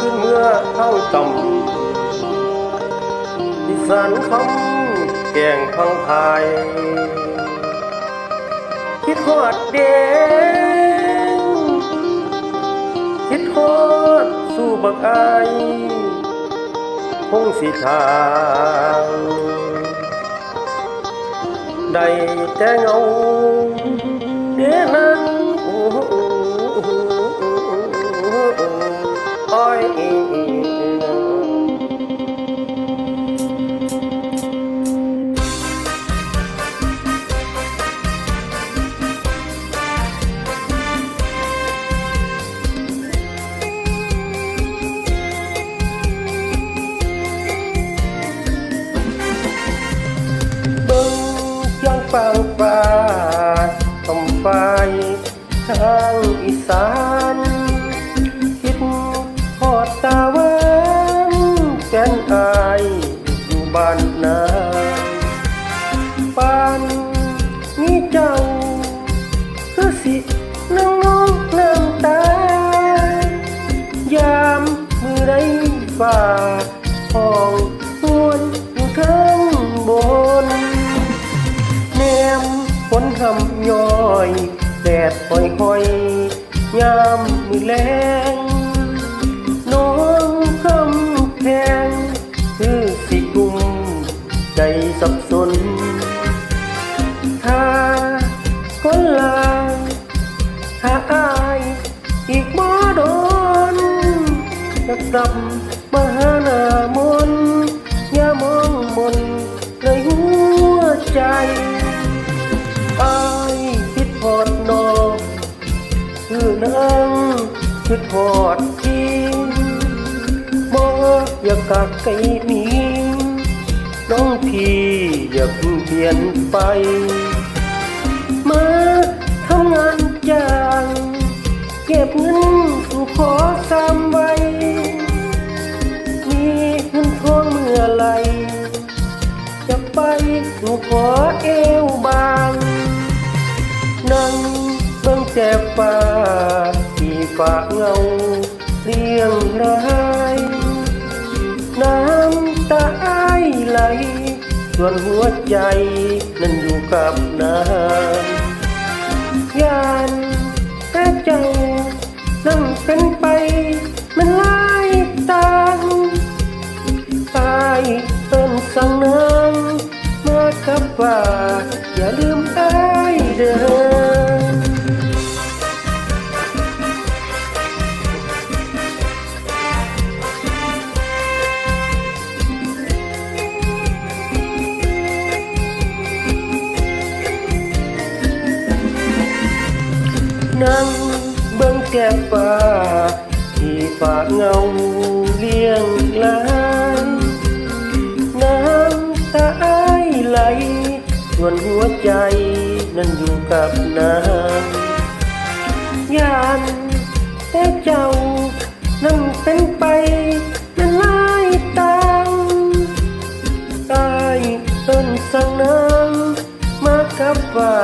ขึ้นเมื่อเข้าต่ำอีสานคำแก่งพังไทยคิดฮอดเด้งคิดฮอดสู่บักไอคงสิทางได้แต่เงาเด้นั้นโอ้ โแกนอายอยู่บ้านนาปานนี้เจ้า คือสิน้องน้องน้ำตา ยามมือไรฝ่าห้องหวนอยู่ข้างบนแนมฝนทำย้อย แดดหอยหอยยามมือแรง จะกลับมาหาหน้ามนอย่ามองมนเลยหัวใจอายคิดพอดนอกคือนังคิดพอดจริงบ่อยากกักไก่มีน้องพี่อย่าเพิ่งเปลี่ยนไป มาทำงานจ้าง เก็บเงินสู่ขอสามไว้ จะไปขอเอวบางนั่งเบิ่งแจฟ้าที่ฝาเงาเรียงรายน้ำตาอ้ไหลส่วนหัวใจนั้นอยู่กับน้ำยานแต่เจ้านั่งเป็นไปมันหลายตางตายเอิ้นสั่งนา งมากับว่าอย่าลืมอ้ายเด้อนั่งเบิ่งแก้ฟ้าที่ฝากเงาเลี้ยงลา กับน้ำยานแต่เจ้านั่งเป็นไปมันลายตางตายต้นสั่งน้ำมากับว่า